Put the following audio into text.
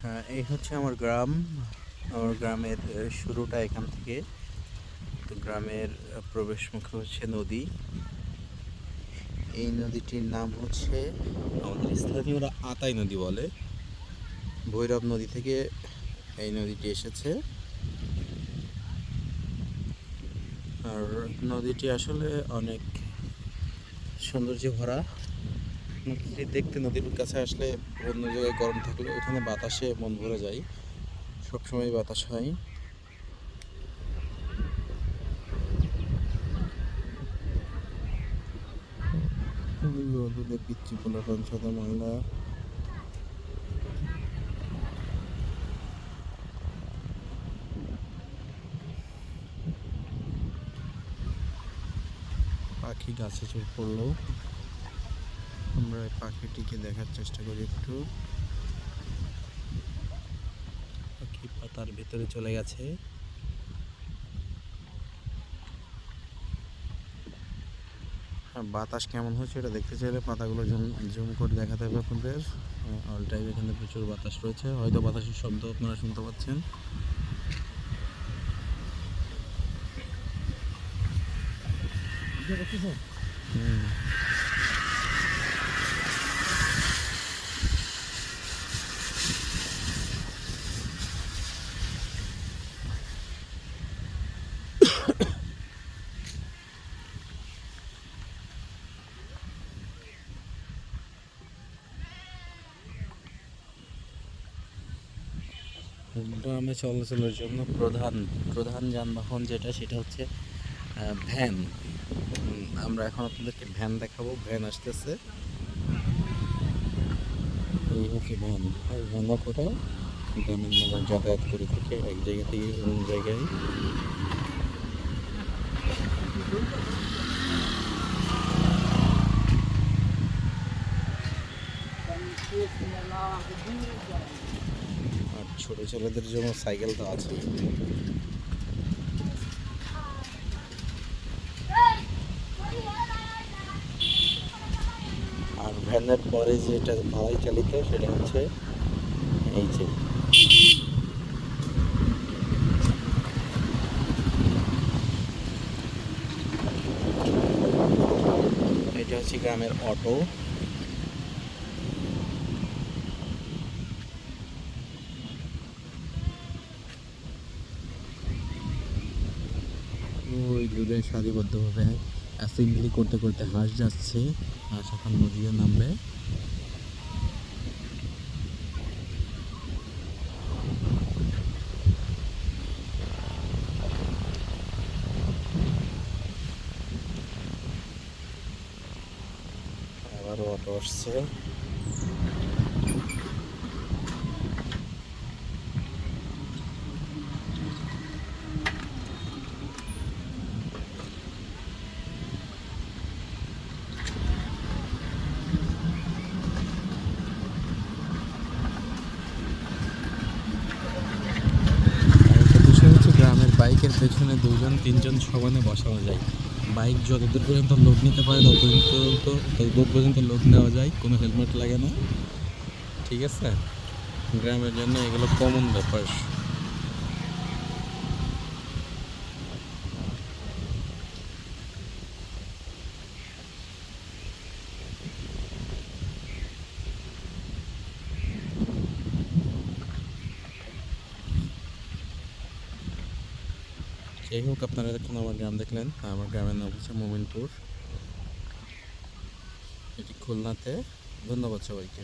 হ্যাঁ এই হচ্ছে আমার গ্রাম। আমার গ্রামের শুরুটা এখান থেকে। তো গ্রামের প্রবেশ মুখে হচ্ছে নদী। এই নদীটির নাম হচ্ছে আমাদের স্থানীয়রা আতাই নদী বলে। ভৈরব নদী থেকে এই নদীটি এসেছে। আর নদীটি আসলে অনেক সৌন্দর্যে ভরা নদীটি দেখতে নদীর কাছে আসলে অন্য জায়গায় গরম থাকলে ওখানে বাতাসে মন ভরে যায়। সবসময় বাতাস হয়। পিচ্ছি পোলাপান সাদা পাখি গাছে চড়ে পড়ল। আমরা পাখিটিকে দেখার চেষ্টা করি একটু। পাখি পাতার ভিতরে চলে গেছে। বাতাস কেমন হচ্ছে এটা দেখতে চাইলে পাতাগুলো জুম জুম করে দেখাতে হবে আপনাদের। অল টাইম এখানে প্রচুর বাতাস রয়েছে। হয়তো বাতাসের শব্দ আপনারা শুনতে পাচ্ছেন। হুম। গ্রামে চলাচলের জন্য প্রধান প্রধান যানবাহন যেটা সেটা হচ্ছে ভ্যান আমরা এখন আপনাদেরকে ভ্যান দেখাবো। ভ্যান আসতেছে। এই হচ্ছে ভ্যান এই ভ্যানরা কোথায়? গ্রামের যাতায়াত করে থাকে। এক জায়গা থেকে অন্য জায়গায়। আর ছোট ছেলেদের জন্য সাইকেল তো আছে। আর ভ্যানের পরে যেটা ভাড়াই চালিত সেটা হচ্ছে এই যে এটা হচ্ছে গ্রামের অটো। ওই দূরে সারিবদ্ধভাবে অ্যাসেম্বলি করতে করতে হাঁস যাচ্ছে, হাঁস এখন নদীও নামবে। আবারও অটো আসছে। বাইকের পেছনে দুজন তিনজন সমানে বসানো যায়। বাইক যতদূর পর্যন্ত লোড নিতে পারে ততদিন পর্যন্ত, ততদূর পর্যন্ত লোড নেওয়া যায়, কোনো হেলমেট লাগে না। ঠিক আছে? গ্রামের জন্য এগুলো কমন ব্যাপার। যাই হোক আপনারা এখন আমার গ্রাম দেখলেন। আমার গ্রামের নাম হচ্ছে মোমিনপুর। এটি খুলনাতে। ধন্যবাদ সবাইকে।